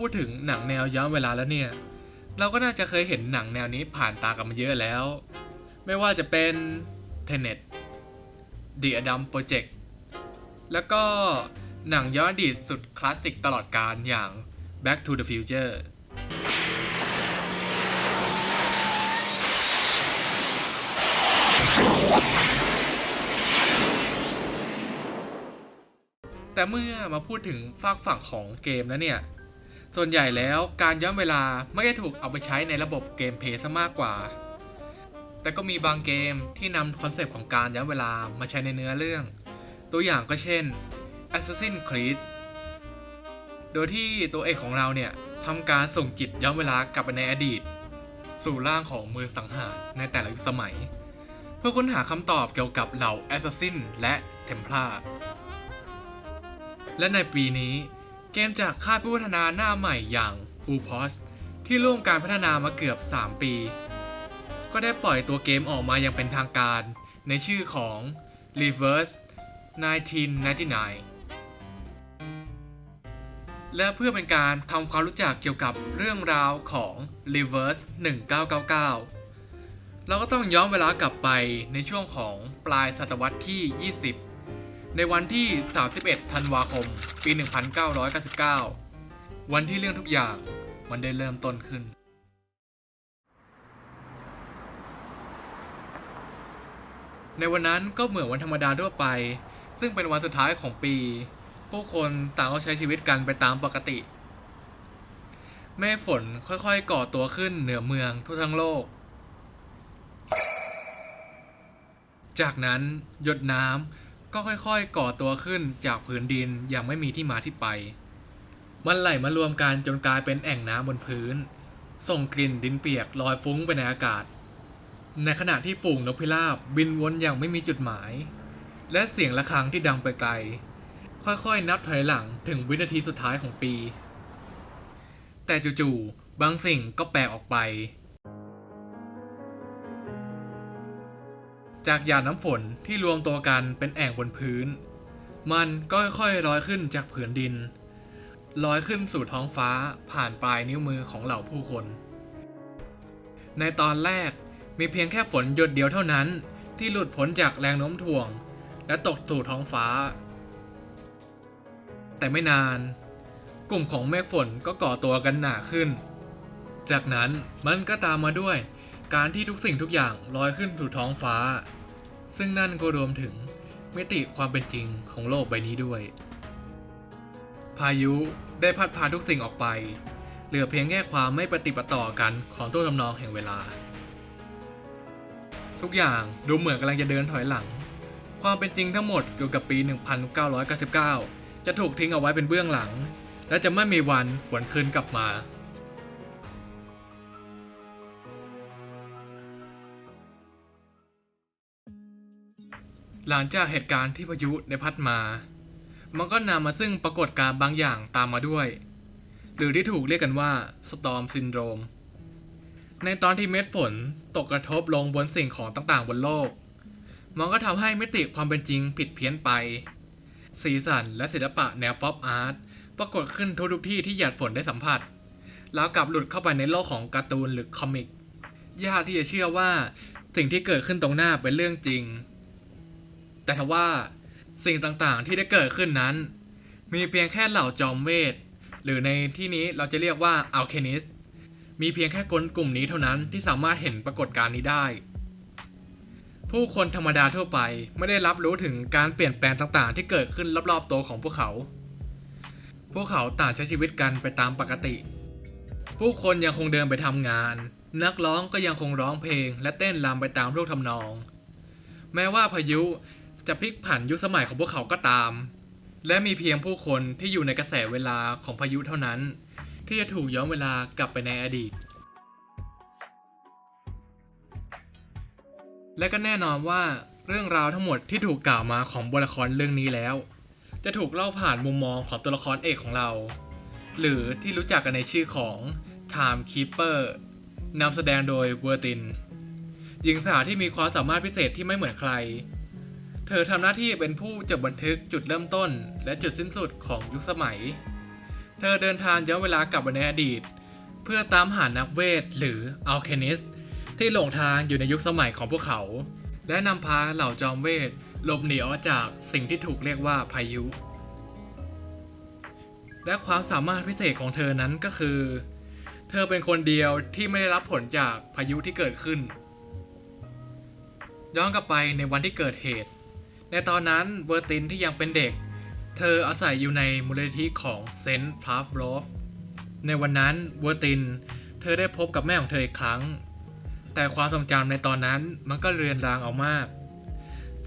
พูดถึงหนังแนวย้อนเวลาแล้วเนี่ย เราก็น่าจะเคยเห็นหนังแนวนี้ผ่านตากันมาเยอะแล้ว ไม่ว่าจะเป็น Tenet The Adam Project แล้วก็หนังย้อนอดีตสุดคลาสสิกตลอดการอย่าง Back to the Future แต่เมื่อมาพูดถึงฝากฝั่งของเกมแล้วเนี่ย ส่วนใหญ่แล้วการย้อนเวลาไม่ได้ถูกเอาไปใช้ในระบบเกมเพย์ซะมากกว่า แต่ก็มีบางเกมที่นำคอนเซปต์ของการย้อนเวลามาใช้ในเนื้อเรื่อง ตัวอย่างก็เช่น Assassin's Creed โดยที่ตัวเอกของเราเนี่ยทำการส่งจิตย้อนเวลากลับไปในอดีต สู่ร่างของมือสังหารในแต่ละยุคสมัย เพื่อค้นหาคำตอบเกี่ยวกับเหล่า Assassin และ Templar และในปีนี้ เกมจากค่ายผู้พัฒนาหน้าใหม่อย่าง u p o s ที่ร่วมการพัฒนามาเกือบ 3 ปี ก็ได้ปล่อยตัวเกมออกมาอย่างเป็นทางการ ในชื่อของ Reverse 1999 และเพื่อเป็นการทำความรู้จักเกี่ยวกับเรื่องราวของ Reverse 1999 เราก็ต้องย้อนเวลากลับไปในช่วงของปลายศตวรรษที่ 20 ในวันที่ 31 ธันวาคม ปี 1999 วันที่เรื่องทุกอย่างมันได้เริ่มต้นขึ้น ในวันนั้นก็เหมือนวันธรรมดาทั่วไป ซึ่งเป็นวันสุดท้ายของปี ผู้คนต่างก็ใช้ชีวิตกันไปตามปกติเมฆฝนค่อยๆก่อตัวขึ้นเหนือเมืองทั่วทั้งโลก จากนั้นหยดน้ำ ก็ค่อยๆ ก่อตัวขึ้นจากผืนดินอย่างไม่มีที่มาที่ไป มันไหลมารวมกันจนกลายเป็นแอ่งน้ำบนพื้น ส่งกลิ่นดินเปียกลอยฟุ้งไปในอากาศ ในขณะที่ฝูงนกพิราบบินวนอย่างไม่มีจุดหมาย และเสียงะระฆังที่ดังไปไกล ค่อยๆ นับถอยหลังถึงวินาทีสุดท้ายของปี แต่จู่ๆ บางสิ่งก็แปลกออกไป จากหยาดน้ำฝนที่รวมตัวกันเป็นแอ่งบนพื้น มันก็ค่อยๆลอยขึ้นจากผืนดินลอยขึ้นสู่ท้องฟ้าผ่านปลายนิ้วมือของเหล่าผู้คน ในตอนแรกมีเพียงแค่ฝนหยดเดียวเท่านั้น ที่หลุดพ้นจากแรงโน้มถ่วง และตกสู่ท้องฟ้า แต่ไม่นาน กลุ่มของเมฆฝนก็ก่อตัวกันหนาขึ้น จากนั้นมันก็ตามมาด้วยการที่ทุกสิ่งทุกอย่างลอยขึ้นสู่ท้องฟ้า ซึ่งนั่นก็รวมถึงมิติความเป็นจริงของโลกใบนี้ด้วย พายุได้พัดพาทุกสิ่งออกไป เหลือเพียงแค่ความไม่ปฏิปต่อกันของตัวทำนองแห่งเวลา ทุกอย่างดูเหมือนกำลังจะเดินถอยหลัง ความเป็นจริงทั้งหมดเกี่ยวกับปี 1999 จะถูกทิ้งเอาไว้เป็นเบื้องหลัง และจะไม่มีวันหวนคืนกลับมา หลังจากเหตุการณ์ที่พายุได้พัดมา มันก็นำมาซึ่งปรากฏการณ์บางอย่างตามมาด้วย หรือที่ถูกเรียกกันว่า Storm Syndrome ในตอนที่เม็ดฝนตกกระทบลงบนสิ่งของต่างๆบนโลก มันก็ทำให้มิติความเป็นจริงผิดเพี้ยนไป สีสันและศิลปะแนวป๊อปอาร์ตปรากฏขึ้นทุกๆที่ที่หยาดฝนได้สัมผัส แล้วกลับหลุดเข้าไปในโลกของการ์ตูนหรือคอมิก ยากที่จะเชื่อว่าสิ่งที่เกิดขึ้นตรงหน้าเป็นเรื่องจริง แต่ทว่าสิ่งต่างๆที่ได้เกิดขึ้นนั้น มีเพียงแค่เหล่าจอมเวท หรือในที่นี้เราจะเรียกว่าอัลเคนิสมีเพียงแค่คนกลุ่มนี้เท่านั้นที่สามารถเห็นปรากฏการณ์นี้ได้ ผู้คนธรรมดาทั่วไปไม่ได้รับรู้ถึงการเปลี่ยนแปลงต่างๆ ที่เกิดขึ้นรอบๆตัวของพวกเขา พวกเขาต่างใช้ชีวิตกันไปตามปกติ ผู้คนยังคงเดินไปทำงาน นักร้องก็ยังคงร้องเพลง และเต้นรำไปตามรูปทำนอง แม้ว่าพายุ จะพลิกผันยุคสมัยของพวกเขาก็ตาม และมีเพียงผู้คนที่อยู่ในกระแสเวลาของพายุเท่านั้น ที่จะถูกย้อนเวลากลับไปในอดีต และก็แน่นอนว่าเรื่องราวทั้งหมดที่ถูกกล่าวมาของบทละครเรื่องนี้แล้ว จะถูกเล่าผ่านมุมมองของตัวละครเอกของเรา หรือที่รู้จักกันในชื่อของ Time Keeper นำแสดงโดยเวอร์ตินหญิงสาวที่มีความสามารถพิเศษที่ไม่เหมือนใคร เธอทำหน้าที่เป็นผู้จดบันทึกจุดเริ่มต้น และจุดสิ้นสุดของยุคสมัย เธอเดินทางย้อนเวลากลับไปในอดีต เพื่อตามหานักเวทหรืออัลเคนิสที่หลงทางอยู่ในยุคสมัยของพวกเขา และนำพาเหล่าจอมเวทหลบหนีออกจากสิ่งที่ถูกเรียกว่าพายุ และความสามารถพิเศษของเธอนั้นก็คือ เธอเป็นคนเดียวที่ไม่ได้รับผลจากพายุที่เกิดขึ้น ย้อนกลับไปในวันที่เกิดเหตุ ในตอนนั้นเบอร์ตินที่ยังเป็นเด็ก เธออาศัยอยู่ในมูลนิธิของเซนต์พลาฟโรฟในวันนั้นเวอร์ติน เธอได้พบกับแม่ของเธออีกครั้ง แต่ความทรงจำในตอนนั้นมันก็เรือนรางเอามาก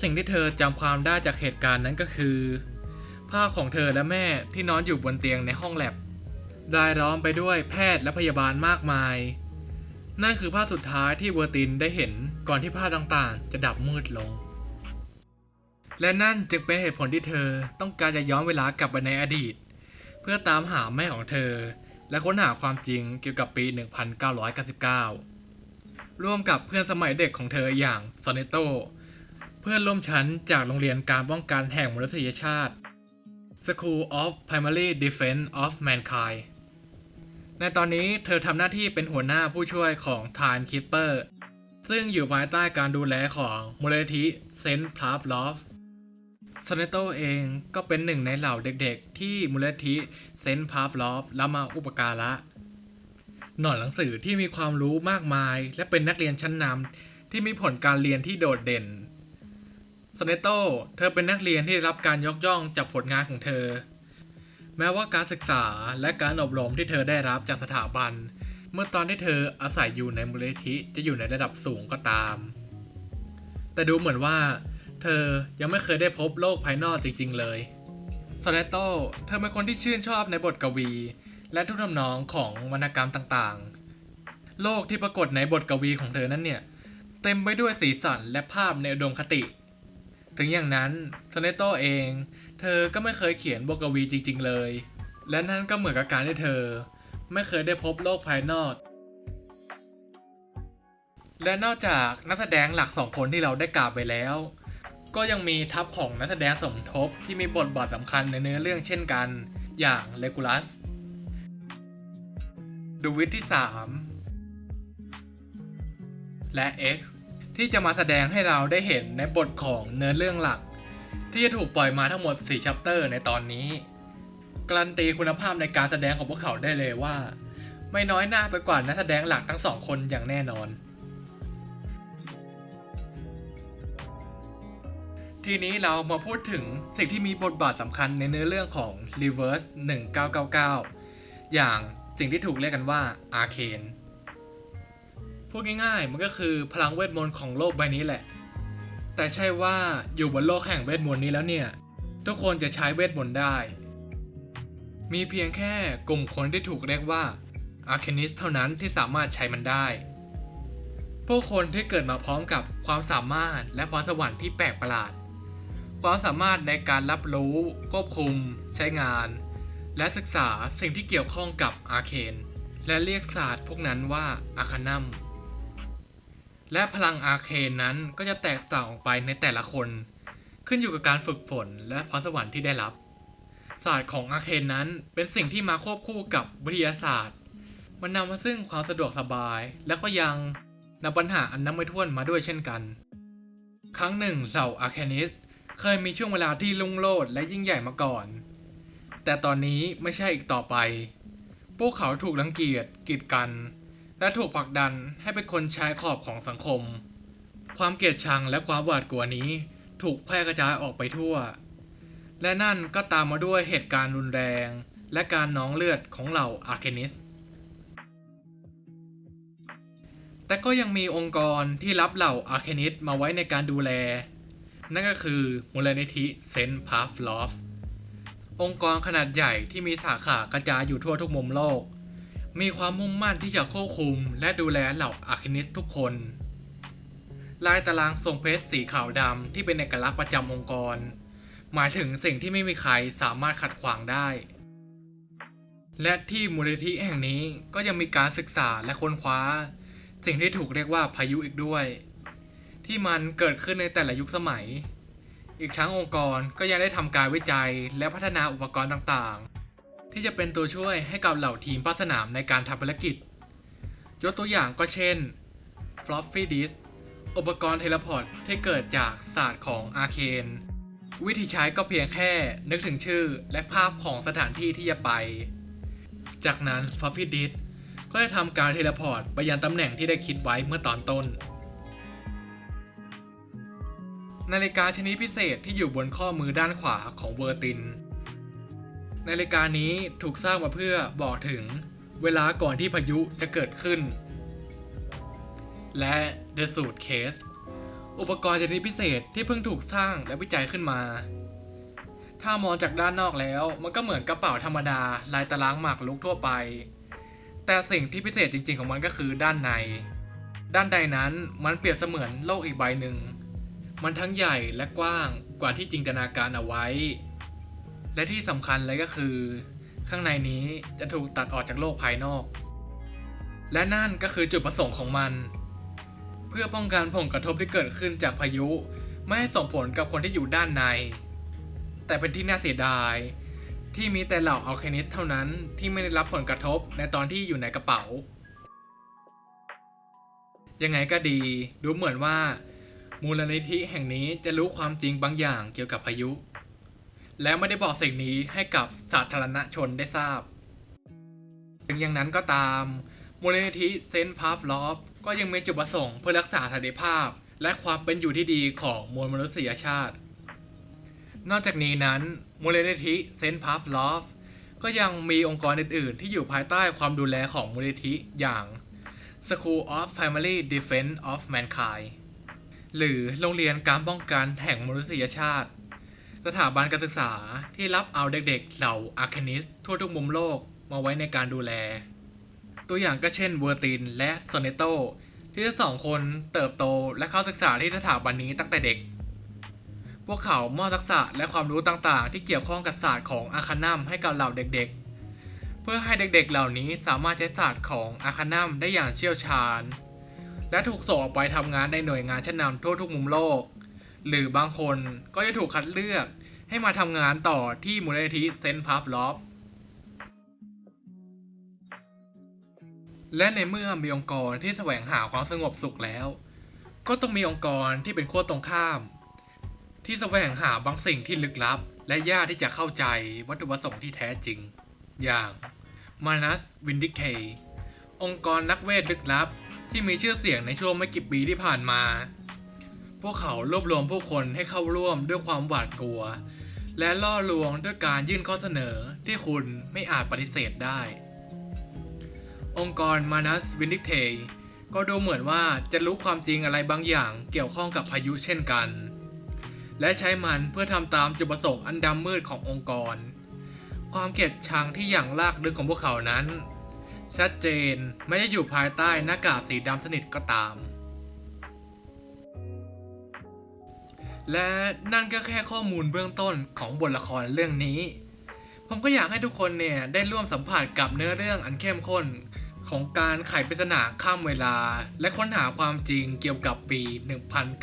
สิ่งที่เธอจำความได้จากเหตุการณ์นั้นก็คือ ภาพของเธอและแม่ที่นอนอยู่บนเตียงในห้องแลบรายล้อมไปด้วยแพทย์และพยาบาลมากมาย นั่นคือภาพสุดท้ายที่เวอร์ตินได้เห็นก่อนที่ภาพต่างๆ จะดับมืดลง และนั่นจึงเป็นเหตุผลที่เธอต้องการจะย้อนเวลากลับไปในอดีต เพื่อตามหาแม่ของเธอ และค้นหาความจริงเกี่ยวกับปี 1999 ร่วมกับเพื่อนสมัยเด็กของเธออย่างซอนเนโต เพื่อนร่วมชั้นจากโรงเรียนการป้องกันแห่งมนุษยชาติ School of Primary Defense of Mankind ในตอนนี้เธอทำหน้าที่เป็นหัวหน้าผู้ช่วยของ Time Keeper ซึ่งอยู่ภายใต้การดูแลของมูลนิธิเซนต์พลาฟลอฟ ซอนเนโตเองก็เป็นหนึ่งในเหล่าเด็กๆ ที่มูลนิธิเซนต์พาฟลอฟรับมาอุปการะ หน่อนหนังสือที่มีความรู้มากมาย และเป็นนักเรียนชั้นนำที่มีผลการเรียนที่โดดเด่นซอนเนโตเธอเป็นนักเรียนที่ได้รับการยกย่องจากผลงานของเธอ แม้ว่าการศึกษาและการอบรมที่เธอได้รับจากสถาบัน เมื่อตอนที่เธออาศัยอยู่ในมูลนิธิจะอยู่ในระดับสูงก็ตาม แต่ดูเหมือนว่า เธอยังไม่เคยได้พบโลกภายนอกจริง ๆ เลยซอนเนโตเธอเป็นคนที่ชื่นชอบในบทกวี และทุกทำนองของวรรณกรรมต่างๆ โลกที่ปรากฏในบทกวีของเธอนั้นเนี่ย เต็มไปด้วยสีสันและภาพในอุดมคติ ถึงอย่างนั้นซอนเนโตเอง เธอก็ไม่เคยเขียนบทกวีจริง ๆ เลย และนั่นก็เหมือนกับการที่เธอ ไม่เคยได้พบโลกภายนอก และนอกจากนักแสดงหลักสองคนที่เราได้กล่าวไปแล้ว ก็ยังมีทัพของนักแสดงสมทบที่มีบทบาทสำคัญในเนื้อเรื่องเช่นกัน อย่างเลกูลัสดูวิทที่ 3 และ X ที่จะมาแสดงให้เราได้เห็นในบทของเนื้อเรื่องหลัก ที่จะถูกปล่อยมาทั้งหมด 4 ชัปเตอร์ในตอนนี้ การันตีคุณภาพในการแสดงของพวกเขาได้เลยว่า ไม่น้อยหน้าไปกว่านักแสดงหลักทั้งสองคนอย่างแน่นอน ทีนี้เรามาพูดถึงสิ่งที่มีบทบาทสำคัญในเนื้อเรื่องของ Reverse 1999 อย่างสิ่งที่ถูกเรียกกันว่า Arcane พูดง่ายๆ มันก็คือพลังเวทมนต์ของโลกใบนี้แหละ แต่ใช่ว่าอยู่บนโลกแห่งเวทมนต์นี้แล้วเนี่ย ทุกคนจะใช้เวทมนต์ได้ มีเพียงแค่กลุ่มคนที่ถูกเรียกว่า Arcanist เท่านั้นที่สามารถใช้มันได้ผู้คนที่เกิดมาพร้อมกับความสามารถและพรสวรรค์ที่แปลกประหลาด ความสามารถในการรับรู้ ควบคุม ใช้งาน และศึกษาสิ่งที่เกี่ยวข้องกับอาเคนและเรียกศาสตร์พวกนั้นว่าอาคานัมและพลังอาเคนนั้นก็จะแตกต่างออกไปในแต่ละคน ขึ้นอยู่กับการฝึกฝนและพรสวรรค์ที่ได้รับ ศาสตร์ของอาเคนนั้นเป็นสิ่งที่มาควบคู่กับวิทยาศาสตร์ มันนำมาซึ่งความสะดวกสบาย และก็ยังนำปัญหาอันนับไม่ถ้วนมาด้วยเช่นกัน ครั้งหนึ่งเหล่าอาร์แคนิส เคยมีช่วงเวลาที่ลุ่งโลดและยิ่งใหญ่มาก่อน แต่ตอนนี้ไม่ใช่อีกต่อไป พวกเขาถูกรังเกียจกีดกัน และถูกผลักดันให้เป็นคนชายขอบของสังคม ความเกลียดชังและความหวาดกลัวนี้ถูกแพร่กระจายออกไปทั่ว และนั่นก็ตามมาด้วยเหตุการณ์รุนแรง และการน้องเลือดของเหล่าอาร์แคนิสแต่ก็ยังมีองค์กรที่รับเหล่าอาร์เคนิสมาไว้ในการดูแล นั่นก็คือมูลนิธิเซนต์พาฟลอฟองค์กรขนาดใหญ่ที่มีสาขากระจายอยู่ทั่วทุกมุมโลก มีความมุ่งมั่นที่จะควบคุม และดูแลเหล่าอาร์เคนิสทุกคน ลายตารางทรงเพชรสีขาวดำที่เป็นเอกลักษณ์ประจำองค์กร หมายถึงสิ่งที่ไม่มีใครสามารถขัดขวางได้ และที่มูลนิธิแห่งนี้ก็ยังมีการศึกษาและค้นคว้า สิ่งที่ถูกเรียกว่าพายุอีกด้วย ที่มันเกิดขึ้นในแต่ละยุคสมัย อีกทั้งองค์กรก็ยังได้ทำการวิจัยและพัฒนาอุปกรณ์ต่างๆ ที่จะเป็นตัวช่วยให้กับเหล่าทีมภาคสนามในการทำภารกิจ ยกตัวอย่างก็เช่น Floppy Disk อุปกรณ์เทเลพอร์ตที่เกิดจากศาสตร์ของอาเคนวิธีใช้ก็เพียงแค่นึกถึงชื่อและภาพของสถานที่ที่จะไป จากนั้น Floppy Disk ก็จะทำการเทเลพอร์ตไปยังตำแหน่งที่ได้คิดไว้เมื่อตอนต้น นาฬิกาชนิดพิเศษที่อยู่บนข้อมือด้านขวาของเวอร์ติน นาฬิกานี้ถูกสร้างมาเพื่อบอกถึงเวลาก่อนที่พายุจะเกิดขึ้น และ The Suitcase อุปกรณ์ชนิดพิเศษที่เพิ่งถูกสร้างและวิจัยขึ้นมา ถ้ามองจากด้านนอกแล้วมันก็เหมือนกระเป๋าธรรมดาลายตารางหมากรุกทั่วไป แต่สิ่งที่พิเศษจริงๆของมันก็คือด้านใน ด้านใดนั้นมันเปรียบเสมือนโลกอีกใบหนึ่ง มันทั้งใหญ่และกว้างกว่าที่จินตนาการเอาไว้ และที่สำคัญเลยก็คือ ข้างในนี้จะถูกตัดออกจากโลกภายนอก และนั่นก็คือจุดประสงค์ของมัน เพื่อป้องกันผลกระทบที่เกิดขึ้นจากพายุ ไม่ให้ส่งผลกับคนที่อยู่ด้านใน แต่เป็นที่น่าเสียดาย ที่มีแต่เหล่าอัลเคนิสเท่านั้นที่ไม่ได้รับผลกระทบในตอนที่อยู่ในกระเป๋า ยังไงก็ดีดูเหมือนว่า มูลนิธิแห่งนี้จะรู้ความจริงบางอย่างเกี่ยวกับพายุ และไม่ได้บอกสิ่งนี้ให้กับสาธารณชนได้ทราบ ถึงอย่างนั้นก็ตาม มูลนิธิเซนต์พาฟลอฟก็ยังมีจุดประสงค์เพื่อรักษาสันติภาพ และความเป็นอยู่ที่ดีของมวลมนุษยชาติ นอกจากนี้นั้นมูลนิธิเซนต์พาฟลอฟก็ยังมีองค์กรอื่น ๆ ที่อยู่ภายใต้ความดูแลของมูลนิธิอย่าง School of Family Defense of Mankind หรือโรงเรียนการป้องกันแห่งมนุษยชาติ สถาบันการศึกษาที่รับเอาเด็กๆเหล่าอาร์คนิสทั่วทุกมุมโลกมาไว้ในการดูแล ตัวอย่างก็เช่นเวอร์ตินและโซเนโตที่ทั้งสองคนเติบโตและเข้าศึกษาที่สถาบันนี้ตั้งแต่เด็ก พวกเขามอบทักษะและความรู้ต่างๆ ที่เกี่ยวข้องกับศาสตร์ของอาคานัมให้กับเหล่าเด็กๆ เพื่อให้เด็กๆ เหล่านี้สามารถใช้ศาสตร์ของอาคานัมได้อย่างเชี่ยวชาญ และถูกส่งออกไปทำงานในหน่วยงานชั้นนำทั่วทุกมุมโลก หรือบางคนก็จะถูกคัดเลือกให้มาทำงานต่อที่มูลนิธิเซนต์พาฟลอฟและในเมื่อมีองค์กรที่แสวงหาความสงบสุขแล้ว ก็ต้องมีองค์กรที่เป็นขั้วตรงข้าม ที่แสวงหาบางสิ่งที่ลึกลับ และยากที่จะเข้าใจวัตถุประสงค์ที่แท้จริง อย่างมานัสวินดิกเทองค์กรนักเวทลึกลับ ที่มีชื่อเสียงในช่วงไม่กี่ปีที่ผ่านมา พวกเขารวบรวมผู้คนให้เข้าร่วมด้วยความหวาดกลัว และล่อลวงด้วยการยื่นข้อเสนอที่คุณไม่อาจปฏิเสธได้ องค์กรมานัสวินดิกเทก็ดูเหมือนว่าจะรู้ความจริงอะไรบางอย่างเกี่ยวข้องกับพายุเช่นกัน และใช้มันเพื่อทำตามจุดประสงค์อันดำมืดขององค์กร ความเกลียดชังที่อย่างลากลึกของพวกเขานั้น ชัดเจนไม่ได้อยู่ภายใต้หน้ากากสีดำสนิทก็ตาม และนั่นก็แค่ข้อมูลเบื้องต้นของบทละครเรื่องนี้ ผมก็อยากให้ทุกคนเนี่ยได้ร่วมสัมผัสกับเนื้อเรื่องอันเข้มข้นของการไขปริศนาข้ามเวลา และค้นหาความจริงเกี่ยวกับปี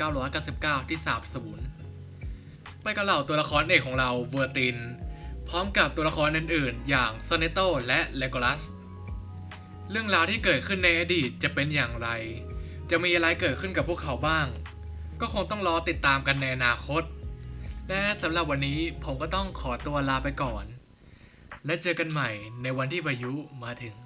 1999 ที่สาบสูญไปกับเหล่าตัวละครเอกของเราเวอร์ติน พร้อมกับตัวละครอื่นๆ อย่างซเนโตและเลโกลัส เรื่องราวที่เกิดขึ้นในอดีตจะเป็นอย่างไร จะมีอะไรเกิดขึ้นกับพวกเขาบ้าง ก็คงต้องรอติดตามกันในอนาคต และสำหรับวันนี้ผมก็ต้องขอตัวลาไปก่อน และเจอกันใหม่ในวันที่พายุมาถึง